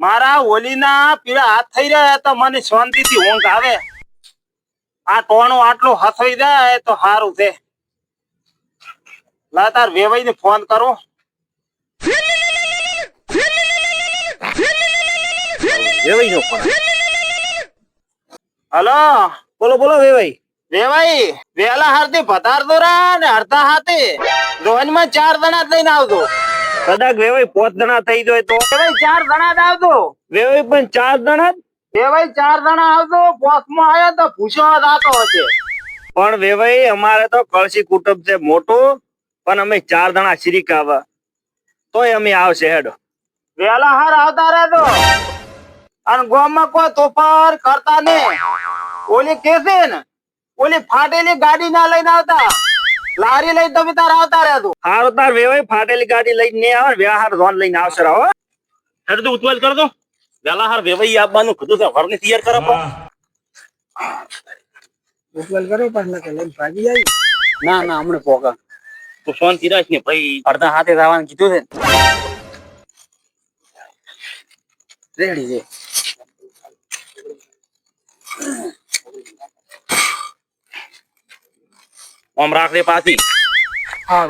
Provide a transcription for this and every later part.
મારા ઓલીના પીળા હાથ થઈ રહ્યા તો મને શાંતિથી ઊંઘ આવે. આ ટોણો આટલો હથોઈ જાય તો સારું છે. લા તાર વેવાઈ ને ફોન કરો. વેવાઈ નો ફોન. હલો? બોલો બોલો વેવાઈ. વેવાઈ વેલા હારથી પધારતો રા ને અડધા હાથે. રોજમાં ચાર જણા લઈને આવજો. કદાચ વેવાઈ પોત જણા થઈ જાય તો? વેવાઈ ચાર દણા આવતો વેવાઈ પણ ચાર જણા જ? વેવાઈ ચાર દણા આવજો પોસ્ટમાં આવ્યા તો ભૂસો દાતો હશે. પણ વેવાઈ અમારે તો કળશી કુટુંબ છે મોટું પણ અમે ચાર જણા શ્રી કાવા. તોય અમે આવશે હેડો. વેલા હાર આવતા રહેજો. અને ગામમાં કોઈ તોફાન કરતા નહીં. ઓલી કેસે ને? ઓલી ફાટેલી ગાડી ના લઈને આવતા. લારી લઈ તમે તાર આવતા રહેજો હારો તાર વેવાય ફાટેલી ગાડી લઈને નહીં આવે વ્યવહાર ધોન લઈને આવશે રાવ હેડ તો ઉતવાલ કર દો. વેલા હાર વેવાઈ આપવાનું કીધું છે ઘરની તૈયાર કરો પણ. ઉતવાલ કરો પાછળ કે લઈને ભાગી જાય ના ના હમણાં પોકા તું ફોન તિરાશ ને ભાઈ? અડધા હાથે જવાનું કીધું છે. રેડી છે. આમ રાખ દે પાછી. હા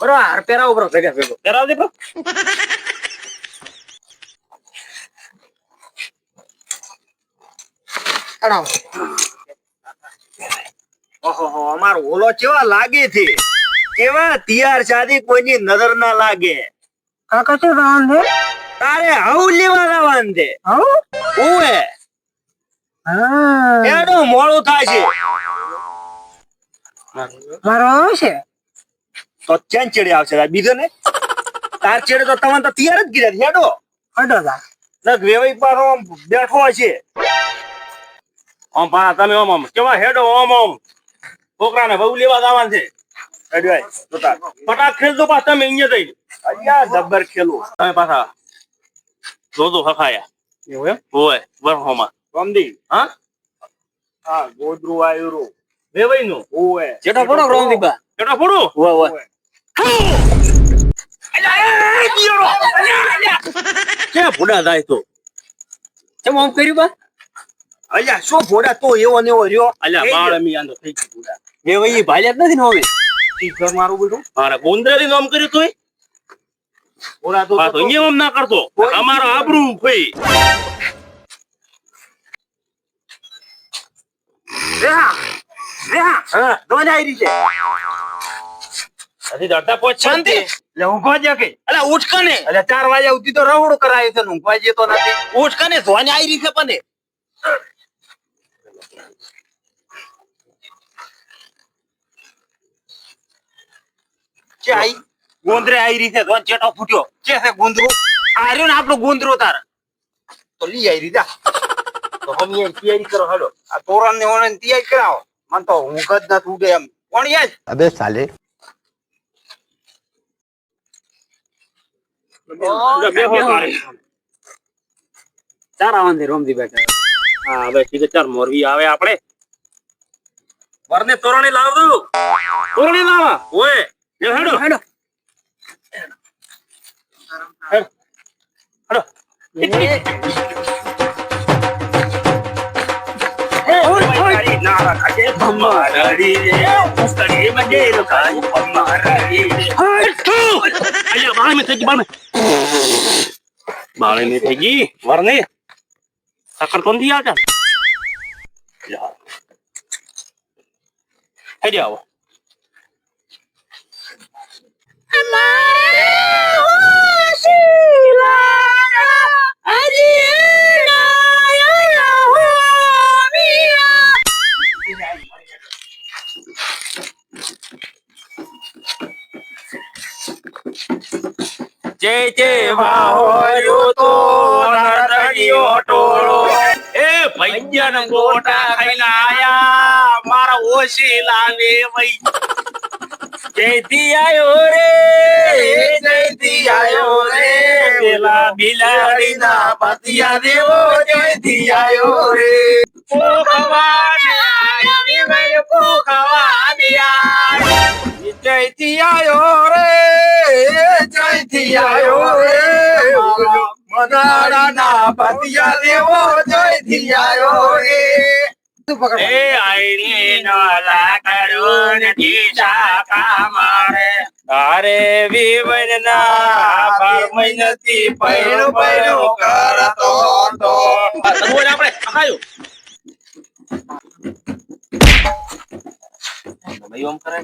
બરોબર હાર પહેરાવ બરો ભેગા ભેગો. પહેરાવ દે બરો. ચડાવો ઓહો અમારો ઓલો કેવા લાગે છે? કેવા તૈયાર શાદી કોઈની નજર ના લાગે. કાકા શું રાવણ તારે હવ લેવા જવાનું છે. આવું? ઓવે હા. એનું મોડું થાય છે. મારો આવશે તો ચેન ચેડે આવશે બીજો ને? તાર ચેડે તો તમને તો તૈયાર જ કર્યા હેડો. તા વેવાઈ બેઠો પા તમે કેવા હેડો આમ આમ. છોકરાને બહુ લેવા જવાનું છે. અડવાય જોતા. ફટાક ખેલજો તમે અહીંયા જઈ અલ્યા જબ્બર ખેલો. તમે પાછા જોજો હખાયા. એવું એમ? હોય વરહોમાં. રમદી હા? હા ગોદરું આયુરું. વેવાઈ નું ઓવે જેઠો પડો રોમદીબા જેઠો પડો ઓવે ઓવે કે ભૂડા જાય તો? કેમ આમ કર્યું બા? અલ્યા શું ભોડા તો એવો ને એવો રહ્યો. અલ્યા થઈ બાળ ગયો. મી આંધો થઈ ગયું ભૂડા વેવાઈ ભાલ્યા જ નથી ને હવે? ઈ ઘર મારું બેટું મારા ગોંદરેલી નામ કર્યું તોય? ભોળા તો તો ના કરતો. અમારો આબરૂ ભાઈ દોને આઈ છે હજી દડતા પહોંચ શાંતિ. એટલે ઊંઘવા જ કે. અલ્યા ઉઠ કને એટલે ચાર વાગ્યા ઉઠી તો રવડું કરાય છે ઊંઘવા જતો નથી. ઉઠ કને ધોવાની આવી છે પણ કે આઈ? ગોંદરે આવી રહી છે ધોન ચેટો ફૂટ્યો. કે છે ગુંદરું? આ ને આપણું ગોંદરો તાર. તો લઈ આઈ રીતા તો હમ તૈયારી કરો હાલો. આ તોરણ ને ઓણે તૈયારી કરાવો. મને તો ઊંઘ જ નથી ઉડે એમ. કોણ યે અબે સાલે. ચાર આવવાથી રોમજી બેઠા હા હવે ઠીક ચાર મોરવી આવે આપણે. વરને તોરણી લાવ દઉં. તોરણી લાવા? ઓય. હેડો. હેડો. હેડો. હેડો. નારા કાજે ભમ્મારી રે ઉસ્તડી મજે લોકાઈ ભમ્મારી રે અલ્યા બાળ મે થઈ ગઈ બાળ મે બાળ મે ગઈ વરને સકર તો નરદડીયો ટોળો. એ ભૈજન ગોટા ખાઈને આયા, મારા ઓછી લાવે વઈ જયથી આયો રે, જયથી આયો રે. પેલા આયો રે. જયથી આયો રે અનાળાના પતિયા દેવો જયથી આયો રે. એ આઈની નો લાકડું નથી શાકા મારે અરે વિવન ના પૈણું પૈણું કરતો. આપણે ભાઈ ઓમ કરે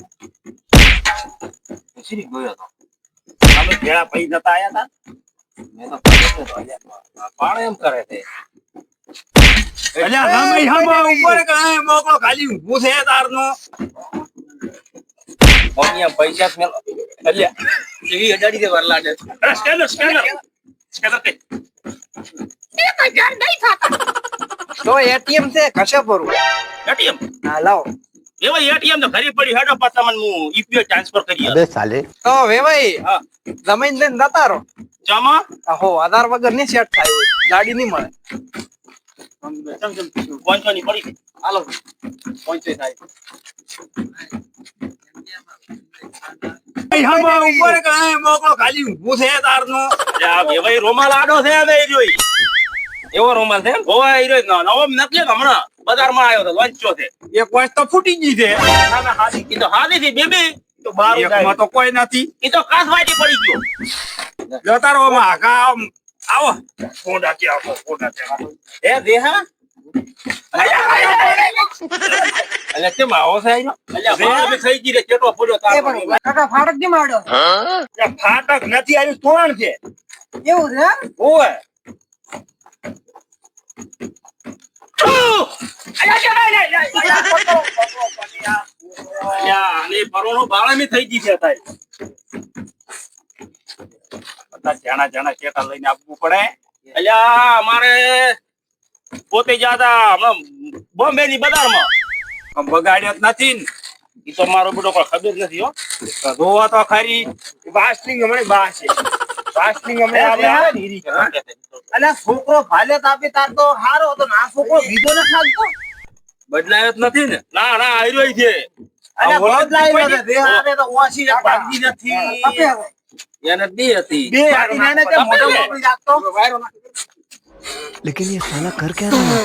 શીરી ગયો તો ભેળા પૈ જતા આયા હતા મેં તો પાડ્યો તો અલ્યા. પાણ એમ કરે છે. કાંઈ પૈસા જ અલ્યા એવી અડાડી દે વરલા સ્કેનર સ્કેનર. સ્કેનર કે તો એટીએમ છે કશે ભરું? એટીએમ? હા લાવો. વેવાઈ એટીએમ તો ઘરે પડી હેડો પાછા હું ઈપીઓ ટ્રાન્સફર કરી અબે સાલે. તો વેવાઈ જમીન લઈને જતા રહો. જમા? હો આધાર વગરની સેટ થાય ગાડી નહીં મળે ખાલી ઊભું છે તારનો. વેવાઈ રોમાલ આડો છે હવે એવો રોમાલ છે ગોવા આવ્યો નવો નથી હમણાં. બજારમાં આવ્યો તો વંચો છે. એક વર્ષ તો ફૂટી ગઈ છે. ઈ તો હાદી થી બેબી. તો બાર એકમાં તો કોઈ નથી. એ તો કાસ વાટી પડી ગયો. જો તારો હાકા આવો. ફોડા કે આવો ફોડા કે આવો. એ દેહા. અલ્યા કેમ આવો છે અલ્યા બાર થઈ ગઈ રે કેટલો પડ્યો એ તાર કાકા ફાટક કેમ ફાટક નથી આવ્યું તોરણ છે. એવું છે ઓય લઈને આપવું પડે. અલ્યા, અમારે પોતે જતા બોમ્બે ની બજારમાં બગાડ્યો નથી ને. તો મારો કોઈ ખબર નથી હો. ધોવા તો ખરી. બાસ હમણાં બાસ છે. વાસ્ટિંગ હમણાં આવે આવે ને ઈ રીતે. અલ્યા છોકરો ભાલે તાપી તાર તો હારો હતો ના છોકરો બીજો ન ખાતો બદલાયો જ નથી ને ના ના આયરો ય છે અલ્યા ઓળખ બદલાઈ કોઈ ગયો છે. બે હારે તો ઓછી જ ભાગી નથી તપે એને બી હતી બે હાથી નાને તે મોઢા મોકલી રાખતો लेकिन ये साला कर क्या रहा है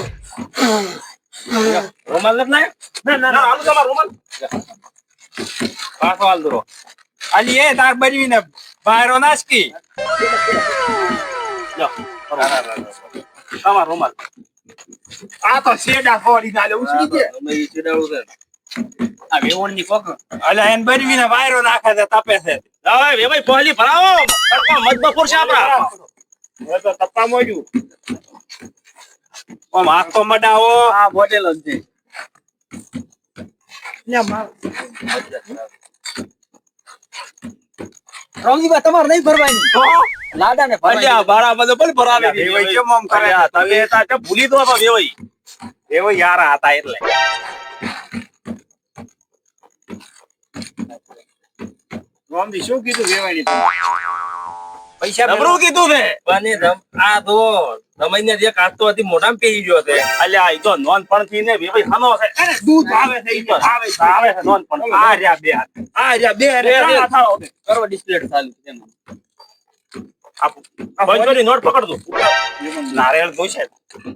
રૂમાલ નથી લાયો ના ના ના હાલો તમારો રૂમાલ પાછો હાલ દરો અલી એ તાર બજવીને બાયરો નાસકી તમારો રૂમાલ. આ તો શેડા ફોડી નાલે ઉછળી દે તમે ઈ ચીડાવું છે. આ વેવણની કોક અલ્યા એને બજવીને વાયરો નાખે છે તપે છે. હવે વેવાઈ પહેલી ભરાવો. તડકો મજબૂર છે આપડા હવે તો તપ્પા મોજું ઓમ મડાવો. આ બોટેલ છે. માર. રમજીબા તમારે નહીં ભરવાની. લાડા ને ભાડા બધો પણ ભરાવે વેવાઈ કેમ આમ કરે? તમે તા કે ભૂલી દો બા વેવાઈ. એવો યાર હતા એટલે. રોમજી શું કીધું વેવાઈ પૈસા નબળું કીધું છે બને ધમ- આ તો સમયને જે કાચતો હતી મોઢામાં પેહી ગયો છે અલ્યા તો નોન પણ થી ને વેવાઈ ખાનો છે. અરે દૂધ આવે છે આવે છે. આવે છે નોન પણ. આ રહ્યા બે આ રહ્યા બે આવે. કરવા ડિસ્પ્લે ચાલુ છે ની નોટ પકડ દો નારિયેળ જોઈશે આખા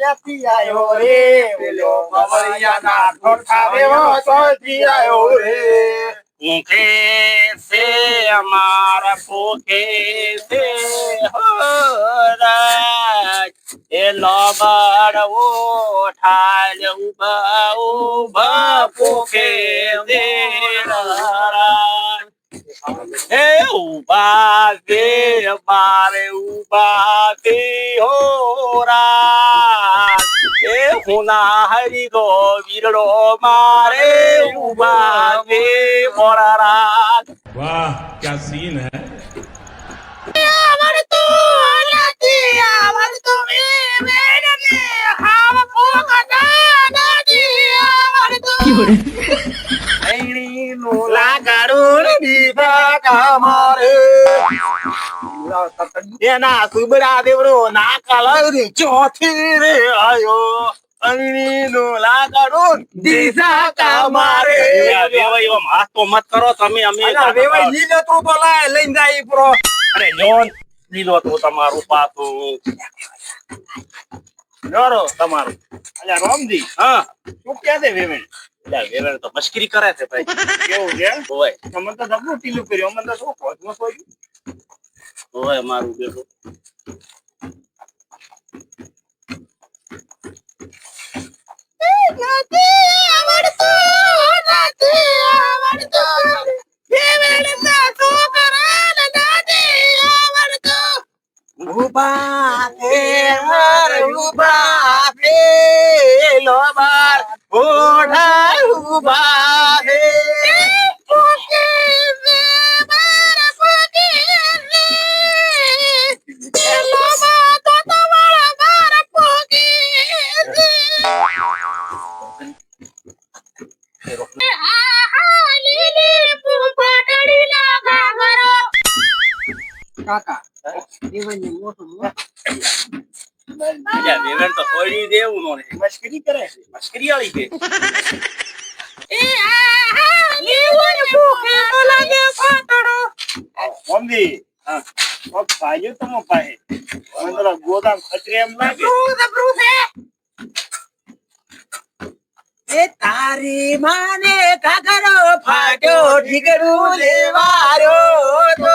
ત્યાંથી આયો રે પેલો મવૈયાના ઠોઠા વેવો ચોથી આયો રે ભૂખે છે, અમારા ભૂખે છે હોરાજ એ લોબડ ઊભા ઊભા ભૂખે દે. એ ઊભા દે મારે ઊભા દે હોરા એ હોના હરી ગો વીરડો મારે ઊભા દે મોરા રાત વાહ ક્યા સીન હે? You're એના સુબરા દેવડો ના કલરી ચોથી રે આયો. દિશા કામારે મત કરો તમે અમે વેવાઈ લીલો તું લઈને જાય પ્રો. અરે જોન લીલો તો તમારું પાછું. જોરો તમારું. અલ્યા રોમજી હા શું કહે છે વેવેણ અલ્યા તો મસ્કરી કરે છે ભાઈ. કેવું છે? હોય. તમે તો ડબલું ટીલું કર્યું. અમને તો શું કોચમાં કોઈ હોય મારું બેટું. ઊભા છે માર ઊભા છે અલ્યા વેવેણ તો છોડી દેવું નો મસ્કરી કરે છે. મસ્કરી વાળી છે. મમ્મી હા. ઓ પાયો તો મો પાહે મને તો ગોદામ ખચરે એમ લાગે. એ તારી માને કાગરો ફાટ્યો ઢીકરું લેવાયો તો.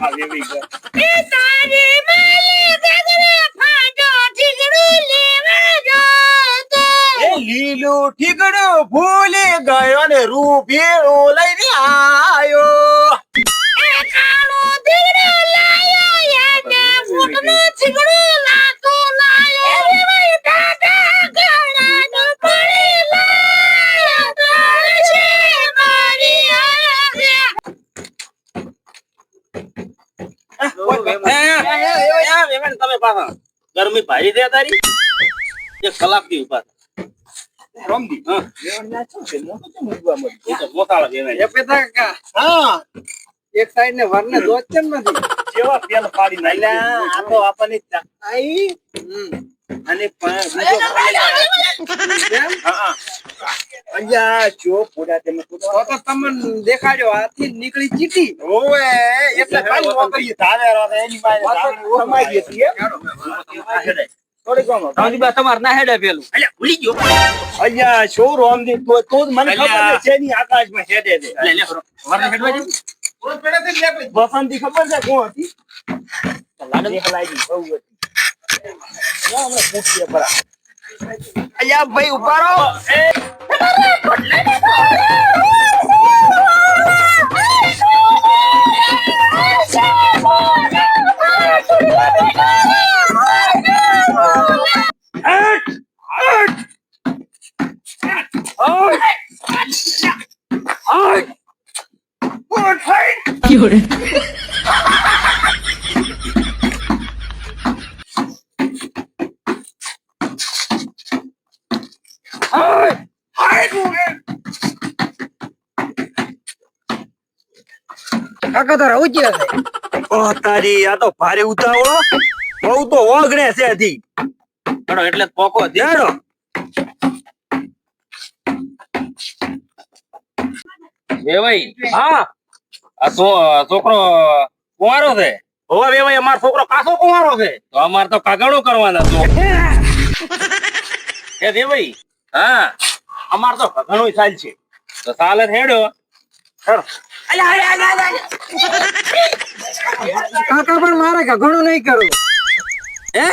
આ વેવી ગયો એ લીલું ઠીકડું ભૂલી ગયો ને રૂપિયો લઈને પાછા ગરમી ભારી દે તારી. એક કલાકથી. ઊભા રમદી હા. એક સાઈડ ને વરને દોત કેમ નથી જેવા પેલ પાડી નાખ્યા. આ તો આપણને ચકાઈ અને દેખાડ્યો હાથી નીકળી ચીટી. ઓવે એટલે ખાલી નોકરી ધારે રહે એની પાસે સમાઈ ગઈ હતી એમ? આ હેડે. થોડીક વારમાં. તમારે ના હેડે પેલું અલ્યા, ભૂલી ગયો. અલ્યા શું રોમદી તો તો જ મને ખબર અલ્યા. છે એની આકાશમાં હેડે છે લે, લે, વરને હેડવા દે. વસંતી ખબર છે કોણ હતી દેખલાઈ બહુ હતી ના, અમે પૂછીએ પરા. અલ્યા ભાઈ ઊભા રહો કાકા તારા ઓ તારી આ તો ભારે ઉતાવળો બહુ તો ઓગણે છે હજી. હેડો, એટલે પોકો હતી. એ ભાઈ હા. આ છોકરો કુંવારો છે. હોવા વેવાય અમારો છોકરો કાસો કુંવારો છે. તો અમારે તો કાગળો કરવાના છો હા. અમાર તો ઘણું ચાલ છે. તો જ હેડો. કાકા પણ મારે ઘણું નહીં કરવું. હે?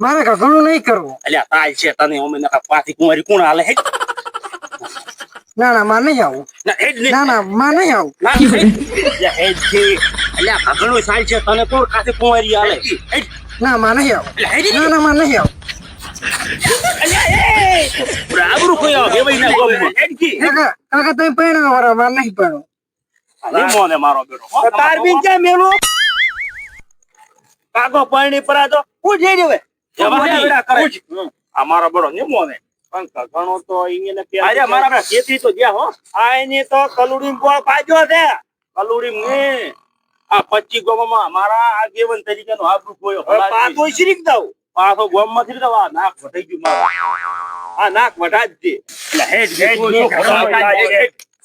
મારે ઘણું નહીં કરવું. અલ્યા તાલ છે તને અમે નકા પાછી કુંવારી કોણ હાલે હે ના ના માં નહીં આવું. ના ના ના માં નહીં આવું. ના હેડ. છે સાલ છે તને કોણ ખાતે કુંવારી આલે? ના માં નહીં આવું. ના ના માં નહીં આવું. અલ્યા એ. પૂરા કોઈ આવે ભાઈ ના ગમમાં. કાકા કાકા તમે પહેણો વાળા માં નહીં પહેણો અરે મોને મારો બેટો તાર બી ક્યાં મેલું? કાકો પાણી પર તો. હું જઈ રહ્યો. બેટો ને. મોને પણ ઘગણો તો અહીંયા ને અરે મારા ખેતી તો જ્યાં હો. આ એની તો કલુડી ગોળ પાજો છે. કલુડી ને આ પચી ગોમાં મારા આગેવન તરીકેનો આબરૂ ગોયો પાછો શીરીક દઉં પાછો ગોમમાંથી તો આ નાક વટાઈ ગયું મારું. આ નાક વઢા જ દે હેડ હેડ ને, થાય છે.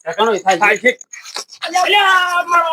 હેડ થાય છે. અલ્યા મારો